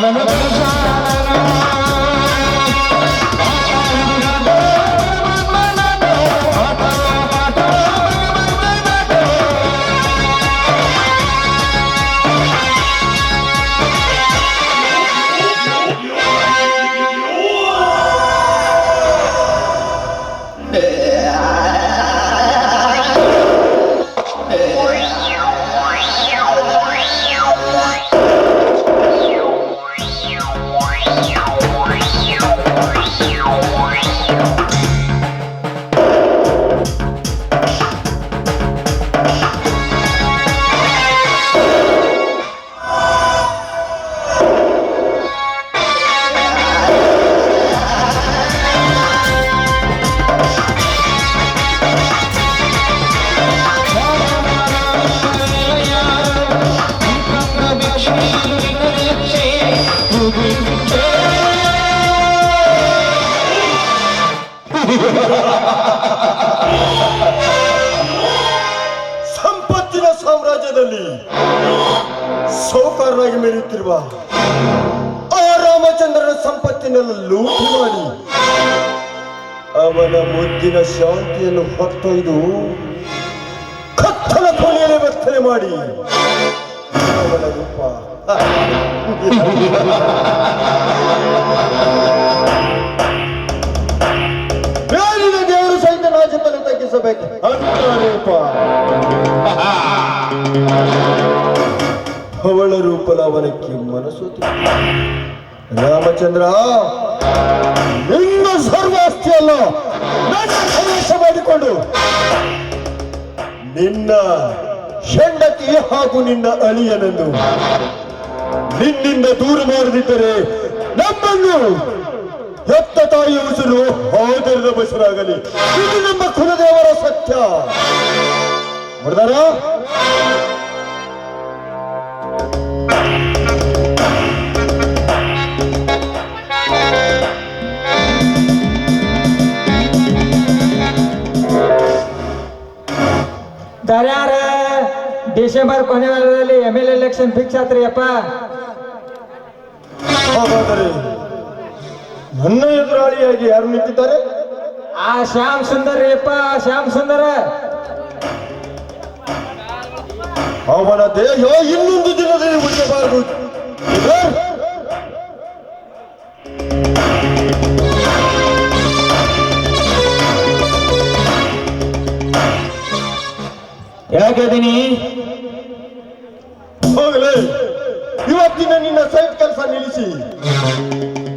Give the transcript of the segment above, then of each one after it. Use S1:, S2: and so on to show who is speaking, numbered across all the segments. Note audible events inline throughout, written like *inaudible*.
S1: Hallelujah. ಸಂಪತ್ತಿನ ಸಾಮ್ರಾಜ್ಯದಲ್ಲಿ ಸೌಕಾರನಾಗಿ ಮೆರೆಯುತ್ತಿರುವ ಆ ರಾಮಚಂದ್ರನ ಸಂಪತ್ತಿನೆಲ್ಲ ಲೂಟಿ ಮಾಡಿ ಅವನ ಮುದ್ದಿನ ಶಾಂತಿಯನ್ನು ಹೊತ್ತೊಯ್ದು ಕತ್ತಲ ಕೊನೆಯಲ್ಲಿ ವರ್ತನೆ ಮಾಡಿ ಅವನ ರೂಪ. *laughs* ರೂಪ ಅವಳ ರೂಪಲಾವನಕ್ಕೆ ಮನಸ್ಸು ರಾಮಚಂದ್ರ ನಿಮ್ಮ ಸರ್ವಾಸ್ತಿ ಅಲ್ಲ, ನನ್ನ ಪ್ರವೇಶ ಮಾಡಿಕೊಂಡು. ನಿನ್ನ ಹೆಂಡತಿ ಹಾಗೂ ನಿನ್ನ ಅಳಿಯನನ್ನು ನಿನ್ನಿಂದ ದೂರ ಮಾಡದಿದ್ದರೆ ನಮ್ಮನ್ನು ಹೆತ್ತ ತಾಯಿ ಉಸಿರು ಹೋದರದ ಬಸರಾಗಲಿ. ಇದು ನಮ್ಮ ನೋಡಿದಾರ
S2: ದರ್ಯಾರ ಡಿಸೆಂಬರ್ ಕೊನೆ ವಾರದಲ್ಲಿ ಎಂ ಎಲ್ ಎಲೆಕ್ಷನ್ ಫಿಕ್ಸ್ ಆತ್ರಿ ಅಪ್ಪ
S1: ನನ್ನ ಎದುರಾಳಿಯಾಗಿ ಯಾರು ನಿಂತಿದ್ದಾರೆ?
S2: ಆ ಶ್ಯಾಮ್ ಸುಂದರ್ ಅಪ್ಪ ಶ್ಯಾಮ್ ಸುಂದರ.
S1: ಅವನ ದೇಹ ಇನ್ನೊಂದು ದಿನದಲ್ಲಿ ಉಳಿಯಬಾರದು
S2: ಯಾಕದಿನಿ
S1: ಹೋಗಲೇ. ಇವತ್ತಿನ ನಿನ್ನ ಸೈಟ್ ಕೆಲಸ ನಿಲ್ಲಿಸಿ.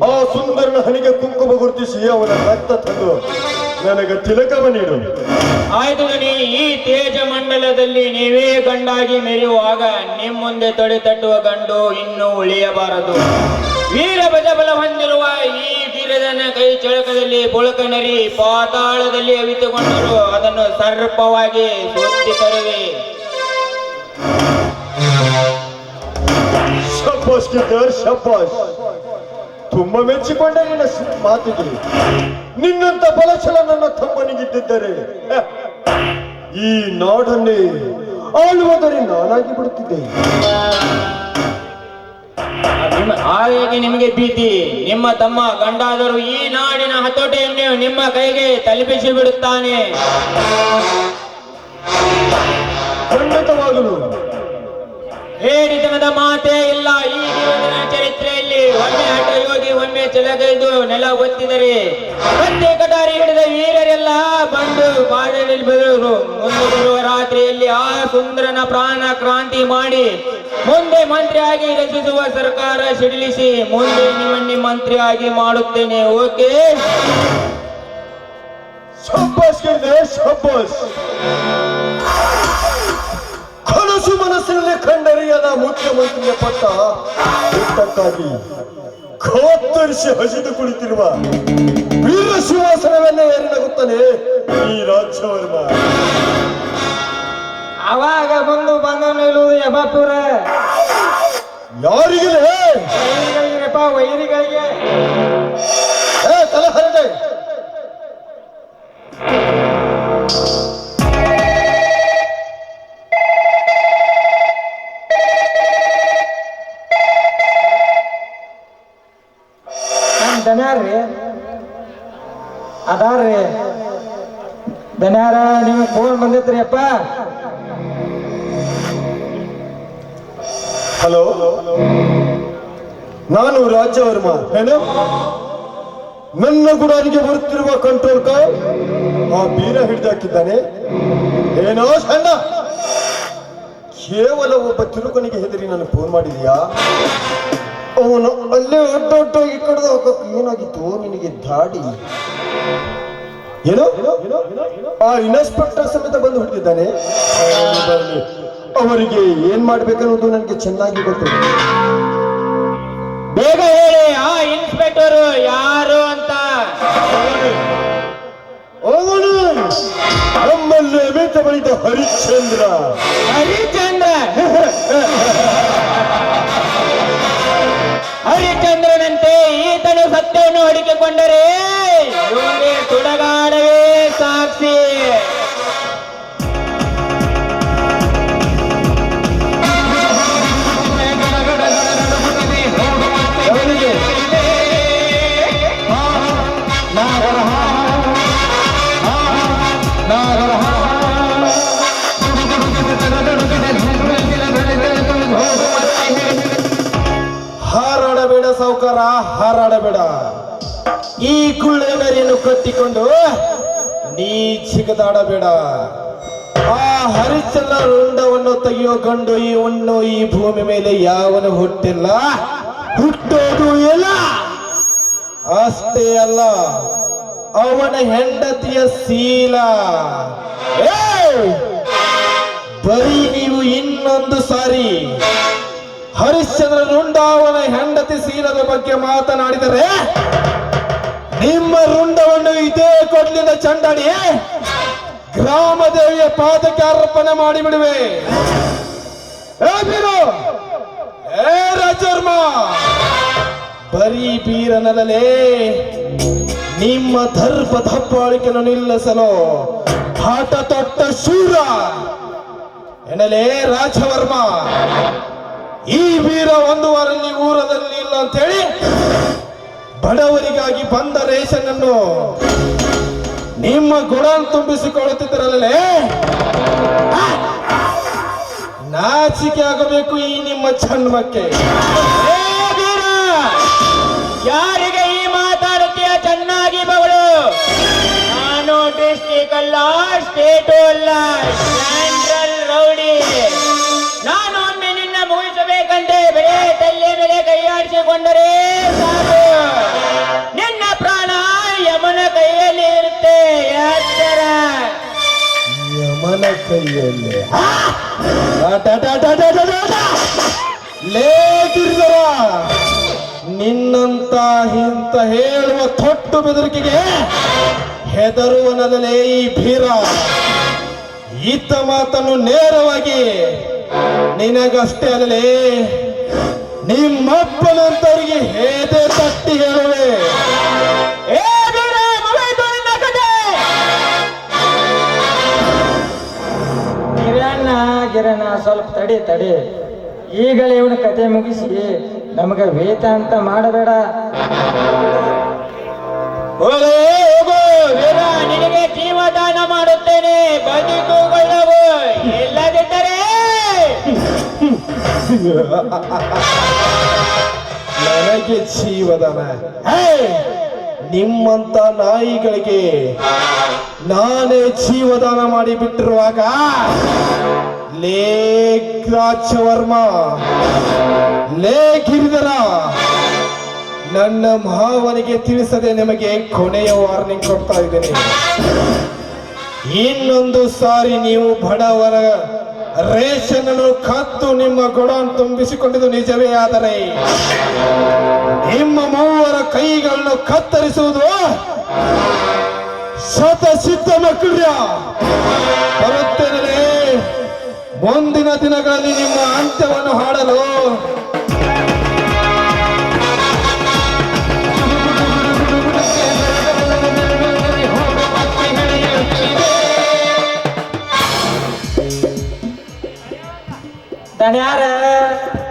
S1: ಆ ಸುಂದರನ ಹಣಿಗೆ ಕುಂಕುಮ ಗುರುತಿಸಿ ಅವನ ರಕ್ತ ತಂದು. ನನಗೆ ತಿಲಕವ ನೀಡು.
S3: ಆಯ್ತು ದನಿ ಈ ತೇಜ ಮಂಡಲದಲ್ಲಿ ನೀವೇ ಗಂಡಾಗಿ ಮೆರೆಯುವಾಗ ನಿಮ್ಮ ಮುಂದೆ ತೊಡೆ ತಟ್ಟುವ ಗಂಡು ಇನ್ನೂ ಉಳಿಯಬಾರದು. ವೀರ ಬಜಬಲ ಹೊಂದಿರುವ ಈ ವೀರದನ ಕೈ ಚಳಕದಲ್ಲಿ ಬುಳಕನರಿ ಪಾತಾಳದಲ್ಲಿ ಅವಿತುಕೊಂಡರು ಅದನ್ನು ಸರ್ಪವಾಗಿ ಸುತ್ತಿ ತರುವೆ.
S1: ಶಬ್ಬಾಸ್ ಕಿದ್ದರ್ ಶಬ್ಬಾಸ್. ತುಂಬಾ ಮೆಚ್ಚಿಕೊಂಡೆ ನಿನ್ನ ಮಾತಿಗೆ. ನಿನ್ನಂತ ಬಲಶಲ ನನ್ನ ತಮ್ಮನಿಗಿದ್ದರೆ ಈ ನಾಡನ್ನೇ ಆಳುವುದರಿ ನಾನಾಗಿ ಬಿಡುತ್ತಿದ್ದೆ.
S3: ನಿಮ್ಮ ನಿಮಗೆ ಭೀತಿ. ನಿಮ್ಮ ತಮ್ಮ ಗಂಡಾದರೂ ಈ ನಾಡಿನ ಹತೋಟಿಯನ್ನು ನಿಮ್ಮ ಕೈಗೆ ತಲುಪಿಸಿ ಬಿಡುತ್ತಾನೆ.
S1: ಖಂಡಿತವಾಗಲು.
S3: ಏರಿತನದ ಮಾತೇ ಇಲ್ಲ. ಈ ಜೀವನ ಚರಿತ್ರೆಯಲ್ಲಿ ಯೋಗಿ ಒಮ್ಮೆ ಚೆಲಗೈದು ನೆಲ ಒತ್ತಿದರೆ ಮತ್ತೆ ಕಟಾರಿ ಹಿಡಿದ ವೀರರೆಲ್ಲ ಬಂದು ಬಾಡಲಿ ಬೆದರು ಮುಂದೆ ಬರುವ ರಾತ್ರಿಯಲ್ಲಿ ಆ ಸುಂದರನ ಪ್ರಾಣ ಕ್ರಾಂತಿ ಮಾಡಿ ಮುಂದೆ ಮಂತ್ರಿಯಾಗಿ ರಚಿಸುವ ಸರ್ಕಾರ ಸಿಡಿಲಿಸಿ ಮುಂದೆ ನಿಮ್ಮನ್ನೇ ಮಂತ್ರಿಯಾಗಿ ಮಾಡುತ್ತೇನೆ. ಓಕೆ?
S1: ಕನಸು ಮನಸ್ಸಿನಲ್ಲಿ ಕಂಡರಿಯದ ಮುಖ್ಯಮಂತ್ರಿಯ ಪಟ್ಟ ಕತ್ತರಿಸಿ ಹಸಿದು ಕುಳಿತಿರುವ ವೀರ ಸಿಂಹಾಸನವನ್ನೇ ಏರಿನಗುತ್ತಾನೆ ಈ ರಾಜ್ಯವರ್ಮ
S2: ಅವಾಗ ಬಂದು ಬಂದ ನಿಲ್ಲುವುದು ಯಬಾಪುರ.
S1: ಯಾರಿಗೆ
S2: ವೈರಿಗಳಿಗೆಪ್ಪ ವೈರಿಗಳಿಗೆ
S1: ತಲೆ ಹರಡೆ.
S2: ಅದಾರ್ರಿ. ಬೆನ್ಯಾರ ನಿಮಗೆ ಫೋನ್ ಬಂದಿತ್ರಿ ಅಪ್ಪ.
S1: ಹಲೋ. ನಾನು ರಾಜ್ಯವರ್ಮ ಏನು? ನನ್ನ ಗುಡಾನಿಗೆ ಬರುತ್ತಿರುವ ಕಂಟ್ರೋಲ್ ಕಾರ್ ಆ ಬೀರ ಹಿಡಿದಾಕಿದ್ದಾನೆ. ಏನೋ ಸಣ್ಣ. ಕೇವಲ ಒಬ್ಬ ತಿರುಕನಿಗೆ ಹೆದರಿ ನಾನು ಫೋನ್ ಮಾಡಿದ್ಯಾ? ಅವನು ಅಲ್ಲೇ ಅಡ್ಡಾಗಿ ಕಡ್ದು ಹೋಗಕ್ಕೆ ಏನಾಗಿತ್ತು? ನಿನಗೆ ದಾಡಿ. ಏನೋ? ಆ ಇನ್ಸ್ಪೆಕ್ಟರ್ ಸಮೇತ ಬಂದು ಹುಡುಗಿದ್ದಾನೆ. ಅವರಿಗೆ ಏನ್ ಮಾಡ್ಬೇಕನ್ನೋದು ನನಗೆ ಚೆನ್ನಾಗಿ ಗೊತ್ತು.
S3: ಬೇಗ ಹೇಳಿ ಆ ಇನ್ಸ್ಪೆಕ್ಟರ್ ಯಾರು ಅಂತ.
S1: ಅವನು ನಮ್ಮಲ್ಲಿ ಅಮಿತ ಬಳಿದ ಹರಿಶ್ಚಂದ್ರ.
S3: ಹರಿಚಂದ್ರ *laughs*
S4: ಕಟ್ಟಿಕೊಂಡು ನೀ ಚಿಗದಾಡಬೇಡ ಆ ಹರಿಶ್ಚಂದ್ರ ರುಂಡವನ್ನು ತೆಗೆಯೋ ಗಂಡು ಈ ಉಣ್ಣು ಈ ಭೂಮಿ ಮೇಲೆ ಯಾವನು ಹುಟ್ಟಿಲ್ಲ. ಹುಟ್ಟೋದು ಇಲ್ಲ. ಅಷ್ಟೇ ಅಲ್ಲ, ಅವನ ಹೆಂಡತಿಯ ಏಯ್! ಬರೀ ನೀವು ಇನ್ನೊಂದು ಸಾರಿ ಹರಿಶ್ಚಂದ್ರ ರುಂಡ ಹೆಂಡತಿ ಶೀಲದ ಬಗ್ಗೆ ಮಾತನಾಡಿದರೆ ನಿಮ್ಮ ರುಂಡವನ್ನು ಇದೇ ಕೊಡ್ಲಿನ ಚಂಡಾಡಿ ಗ್ರಾಮದೇವಿಯ ಪಾದಕ್ಕೆ ಅರ್ಪಣೆ ಮಾಡಿಬಿಡುವೆ. ಏ ರಾಜರ್ಮ! ಬರೀ ಬೀರನಲ್ಲೇ ನಿಮ್ಮ ದರ್ಪ ದಬ್ಬಾಳಿಕೆಯನ್ನು ನಿಲ್ಲಿಸಲು ಆಟ ತೊಟ್ಟ ಶೂರ! ಎನ್ನಲೇ ರಾಜವರ್ಮ! ಈ ವೀರ ಒಂದು ವಾರಲ್ಲಿ ಊರದಲ್ಲಿ ಇಲ್ಲ ಅಂತೇಳಿ ಬಡವರಿಗಾಗಿ ಬಂದ ರೇಷನ್ ಅನ್ನು ನಿಮ್ಮ ಗುಣ ತುಂಬಿಸಿಕೊಳ್ಳುತ್ತಿದ್ದರಲ್ಲೇ ನಾಚಿಕೆ ಆಗಬೇಕು ಈ ನಿಮ್ಮ
S3: ವೀರ! ಯಾರಿಗೆ ಈ ಮಾತಾಡುತ್ತೀಯ ಚೆನ್ನಾಗಿ ಬಗಳು ನಾನು ಡಿಸ್ಟಿಕ್ ಅಲ್ಲ ಸ್ಟೇಟು ಅಲ್ಲ. ಕೈಯಲ್ಲಿ
S4: ಆ! ಟ ಟ ಟ ಟ ಟ ಟ ಟ! ಲೇ ಗಿರಿಧರ, ನಿನ್ನಂತ ಇಂತ ಹೇಳುವ ತೊಟ್ಟು ಬೆದರಿಕೆಗೆ ಹೆದರುವನಲ್ಲೇ ಈ ಭೀರ ಈತ ಮಾತನ್ನು ನೇರವಾಗಿ ನಿನಗಷ್ಟೇ ಅಲ್ಲೇ ನಿಮ್ಮಪ್ಪನಂತವರಿಗೆ ಹೇದೆ ತಟ್ಟಿ ಹೇಳುವೆ
S2: ಗಿರಣ್ಣ ಸ್ವಲ್ಪ ತಡಿ ತಡಿ. ಈಗಲೇ ಇವನ ಕತೆ ಮುಗಿಸಿ. ನಮಗೆ ವೇತ ಅಂತ ಮಾಡಬೇಡ.
S3: ನಿನಗೆ ಜೀವದಾನ ಮಾಡುತ್ತೇನೆ. ಬದುಕುಕೊಳ್ಳವು ಇಲ್ಲದಿದ್ದರೆ
S4: ನನಗೆ ಜೀವದಾನ. ಹೇ! ನಿಮ್ಮಂತ ನಾಯಿಗಳಿಗೆ ನಾನೇ ಜೀವದಾನ ಮಾಡಿ ಬಿಟ್ಟಿರುವಾಗ ಲೇಖ ರಾಜವರ್ಮ ಲೇಖಿರಿದರ ನನ್ನ ಮಹಾವನಿಗೆ ತಿಳಿಸದೆ ನಿಮಗೆ ಕೊನೆಯ ವಾರ್ನಿಂಗ್ ಕೊಡ್ತಾ ಇದ್ದೇನೆ. ಇನ್ನೊಂದು ಸಾರಿ ನೀವು ಬಡವರ ರೇಷನ್ ಅನ್ನು ಕತ್ತು ನಿಮ್ಮ ಗೊಡನ್ ತುಂಬಿಸಿಕೊಂಡಿದ್ದು ನಿಜವೇ ಆದರೆ ನಿಮ್ಮ ಮೂವರ ಕೈಗಳನ್ನು ಕತ್ತರಿಸುವುದು ಶತ ಸಿದ್ಧ ಮಕ್ಕಳ್ಯ ಬರುತ್ತೇನೆ ಮುಂದಿನ ದಿನಗಳಲ್ಲಿ ನಿಮ್ಮ ಅಂತ್ಯವನ್ನು ಹಾಡಲು
S2: ದಣ್ಯಾರ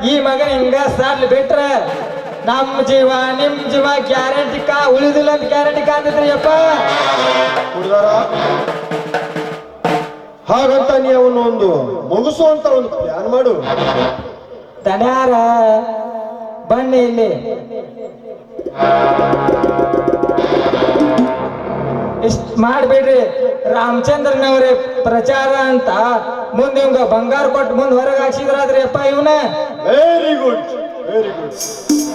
S2: ಈ ಮಗನ ಹಿಂಗ ಸಾರ್ಲಿ ಬಿಟ್ರ ನಮ್ಮ ಜೀವ ನಿಮ್ ಜೀವ ಗ್ಯಾರಂಟಿ ಕಾ ಉಳಿದಿಲ್ಲ ಅಂತ ಗ್ಯಾರಂಟಿ ಕಾಂತಿದ್ರಿ ಅಪ್ಪ.
S4: ಹುಡುಗರ ಹಾಗಂತ ನೀ ಅವನು ಒಂದು ಮುಗಿಸುವಂತ ಒಂದು ಪ್ಲಾನ್ ಮಾಡು.
S2: ತಣ್ಯಾರ ಬನ್ನಿ ಇಲ್ಲಿ. ಇಷ್ಟ ಮಾಡ್ಬೇಡ್ರಿ. ರಾಮಚಂದ್ರನವರೇ ಪ್ರಚಾರ ಅಂತ ಮುಂದೆ ಹಿಂಗ ಬಂಗಾರ ಕೊಟ್ಟು ಮುಂದೆ ಹೊರಗೆ ಹಾಕ್ಸಿದ್ರಾದ್ರಿ ಅಪ್ಪ ಇವನ.
S4: ವೆರಿ ಗುಡ್ ವೆರಿ ಗುಡ್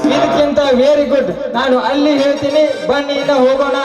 S2: ಇದಕ್ಕಿಂತ ವೆರಿ ಗುಡ್ ನಾನು ಅಲ್ಲಿ ಹೇಳ್ತೀನಿ ಬನ್ನಿ ಇನ್ನ ಹೋಗೋಣ.